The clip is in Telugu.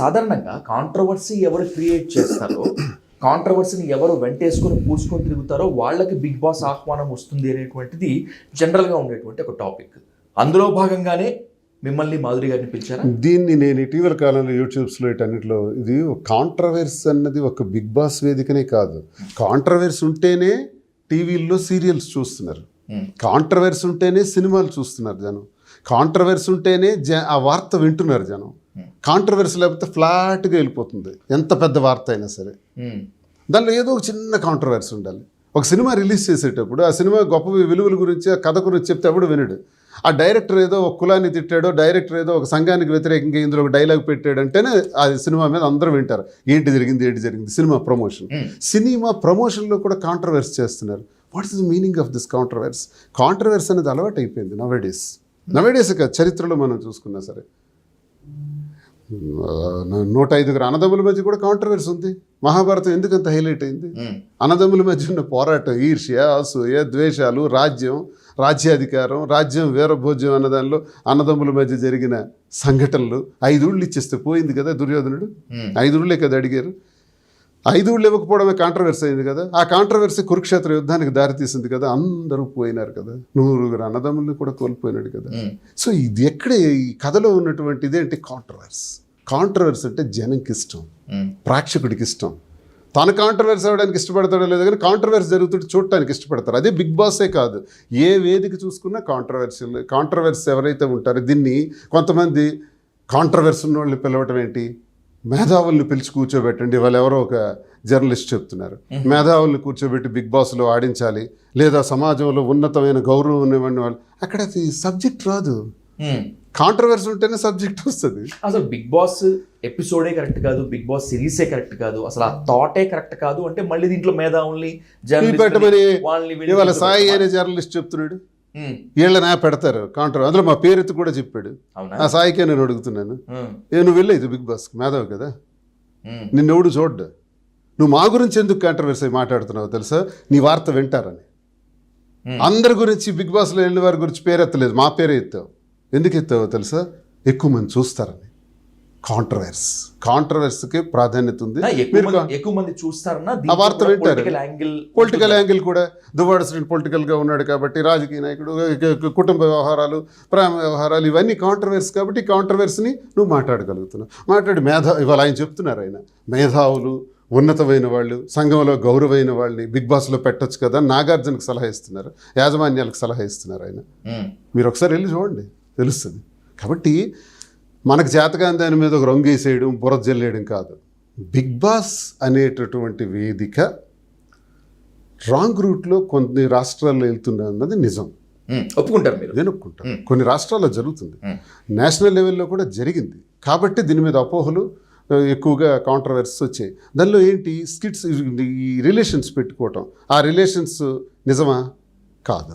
సాధారణంగా కాంట్రవర్సీ ఎవరు క్రియేట్ చేస్తారో కాంట్రవర్సీని ఎవరు వెంటేసుకొని పూసుకొని తిరుగుతారో వాళ్ళకి బిగ్ బాస్ ఆహ్వానం వస్తుంది అనేటువంటిది జనరల్గా ఉండేటువంటి ఒక టాపిక్ అందులో భాగంగానే మిమ్మల్ని మాధురి గారిని పిలిచారా? దీన్ని నేను ఇటీవల కాలంలో యూట్యూబ్స్లో ఇటన్నిటిలో ఇది కాంట్రవర్స్ అన్నది ఒక బిగ్ బాస్ వేదికనే కాదు. కాంట్రవర్స్ ఉంటేనే టీవీల్లో సీరియల్స్ చూస్తున్నారు. కాంట్రవర్స్ ఉంటేనే సినిమాలు చూస్తున్నారు జనం. కాంట్రవర్స్ ఉంటేనే జ ఆ వార్త వింటున్నారు జనం. కాంట్రవర్స్ లేకపోతే ఫ్లాట్గా వెళ్ళిపోతుంది. ఎంత పెద్ద వార్త అయినా సరే. దానిలో ఏదో ఒక చిన్న కాంట్రవర్సీ ఉండాలి. ఒక సినిమా రిలీజ్ చేసేటప్పుడు ఆ సినిమా గొప్ప విలువల గురించి ఆ కథ గురించి చెప్తే ఎవడు వినడు. ఆ డైరెక్టర్ ఏదో ఒక కులాన్ని తిట్టాడో డైరెక్టర్ ఏదో ఒక సంఘానికి వ్యతిరేకంగా ఇందులో ఒక డైలాగ్ పెట్టాడంటేనే ఆ సినిమా మీద అందరూ వింటారు. ఏంటి జరిగింది ఏంటి జరిగింది? Cinema promotion. సినిమా ప్రమోషన్లో కూడా కాంట్రవర్స్ చేస్తున్నారు. What is the meaning of this controversy controversy అనేది అలవాటు అయిపోయింది నవడేస్ నవడేస్ చరిత్రలో మనం చూసుకున్నా సరే. నూట ఐదుగురు అన్నదమ్ముల మధ్య కూడా కాంట్రవర్సీ ఉంది. మహాభారతం ఎందుకు అంత హైలైట్ అయింది అన్నదమ్ముల మధ్య ఉన్న పోరాటం ఈర్ష్య అసూయ ద్వేషాలు రాజ్యం రాజ్యాధికారం రాజ్యం వీరభోజ్యం అన్న దానిలో అన్నదమ్ముల మధ్య జరిగిన సంఘటనలు ఐదుళ్ళు ఇచ్చేస్తే పోయింది కదా దుర్యోధనుడు? ఐదుళ్ళే కదా అడిగారు. ఐదుళ్ళు ఇవ్వకపోవడమే కాంట్రవర్సీ అయింది కదా. ఆ కాంట్రవర్సీ కురుక్షేత్ర యుద్ధానికి దారితీసింది కదా. అందరూ పోయినారు కదా. నూరుగురు అన్నదమ్ముల్ని కూడా కోల్పోయినాడు కదా. సో ఇది ఎక్కడ ఈ కథలో ఉన్నటువంటి ఇదేంటి కాంట్రవర్స్ కాంట్రవర్స్ అంటే జనంకి ఇష్టం. ప్రేక్షకుడికి ఇష్టం. తను కాంట్రవర్సీ అవ్వడానికి ఇష్టపడతాడో లేదో కానీ కాంట్రవర్సీ జరుగుతుంటే చూడటానికి ఇష్టపడతారు. అదే బిగ్ బాసే కాదు. ఏ వేదిక చూసుకున్నా కాంట్రవర్సీ కాంట్రవర్సీ ఎవరైతే ఉంటారో దీన్ని కొంతమంది కాంట్రవర్సీ ఉన్న వాళ్ళని పిలవటం ఏంటి? మేధావుల్ని పిలిచి కూర్చోబెట్టండి. వాళ్ళు ఎవరో ఒక జర్నలిస్ట్ చెప్తున్నారు. మేధావుల్ని కూర్చోబెట్టి బిగ్ బాస్లో ఆడించాలి లేదా సమాజంలో ఉన్నతమైన గౌరవం ఉన్నవన్నీ వాళ్ళు. అక్కడ అది సబ్జెక్ట్ రాదు. కాంట్రవర్సీ ఉంటేనే సబ్జెక్ట్ వస్తుంది. అసలు బిగ్ బాస్ ఎపిసోడే కరెక్ట్ కాదు బిగ్ బాస్ సిరీసే కరెక్ట్ కాదు అసలు ఆ థాటే కరెక్ట్ కాదు. అంటే మళ్ళీ దీంట్లో మేధావుల్ని వాళ్ళని సాయి? అనే జర్నలిస్ట్ చెప్తున్నాడు. వీళ్ళనా పెడతారు కాంట్రవర్ అందులో మా పేరెత్తి కూడా చెప్పాడు. ఆ సాయికే నేను అడుగుతున్నాను. నువ్వు వెళ్ళేది బిగ్ బాస్ మేధావు కదా. నిన్నెవడు చూడ్డు? నువ్వు మా గురించి ఎందుకు కాంట్రవర్సీ మాట్లాడుతున్నావు తెలుసా? నీ వార్త వింటారని. అందరి గురించి బిగ్ బాస్లో వెళ్ళిన వారి గురించి పేరెత్తలేదు. మా పేరే ఎత్తావు ఎందుకు ఎత్తావో తెలుసా? ఎక్కువ మంది చూస్తారని. కాంట్రవర్స్ కాంట్రవర్స్కి ప్రాధాన్యత ఉంది. ఎక్కువ మంది చూస్తారన్నా వార్త వింటారు. పొలిటికల్ యాంగిల్ కూడా. దువ్వాడ శ్రేణి పొలిటికల్గా ఉన్నాడు కాబట్టి రాజకీయ నాయకుడు క- క- కుటుంబ వ్యవహారాలు ప్రేమ వ్యవహారాలు ఇవన్నీ కాంట్రవర్సీ కాబట్టి కాంట్రవర్సీని నువ్వు మాట్లాడగలుగుతున్నావు. మాట్లాడి మేధా ఇవాళ ఆయన చెప్తున్నారు ఆయన. మేధావులు ఉన్నతమైన వాళ్ళు సంఘంలో గౌరవమైన వాళ్ళని బిగ్ బాస్లో పెట్టొచ్చు కదా నాగార్జునకు సలహా ఇస్తున్నారు. యాజమాన్యాలకు సలహా ఇస్తున్నారు ఆయన. మీరు ఒకసారి వెళ్ళి చూడండి. తెలుస్తుంది. కాబట్టి మనకు చేతకాని దాని మీద ఒక రంగు వేసేయడం బురద జల్లేయడం కాదు. బిగ్ బాస్ అనేటటువంటి వేదిక రాంగ్ రూట్లో కొన్ని రాష్ట్రాల్లో వెళ్తుంది అన్నది నిజం. ఒప్పుకుంటారు మీరు. నేను ఒప్పుకుంటాను. కొన్ని రాష్ట్రాల్లో జరుగుతుంది. నేషనల్ లెవెల్లో కూడా జరిగింది. కాబట్టి దీని మీద అపోహలు ఎక్కువగా కాంట్రవర్సీస్ వచ్చాయి. దానిలో ఏంటి? స్కిట్స్ ఈ రిలేషన్స్ పెట్టుకోవటం. ఆ రిలేషన్స్ నిజమా? కాదు?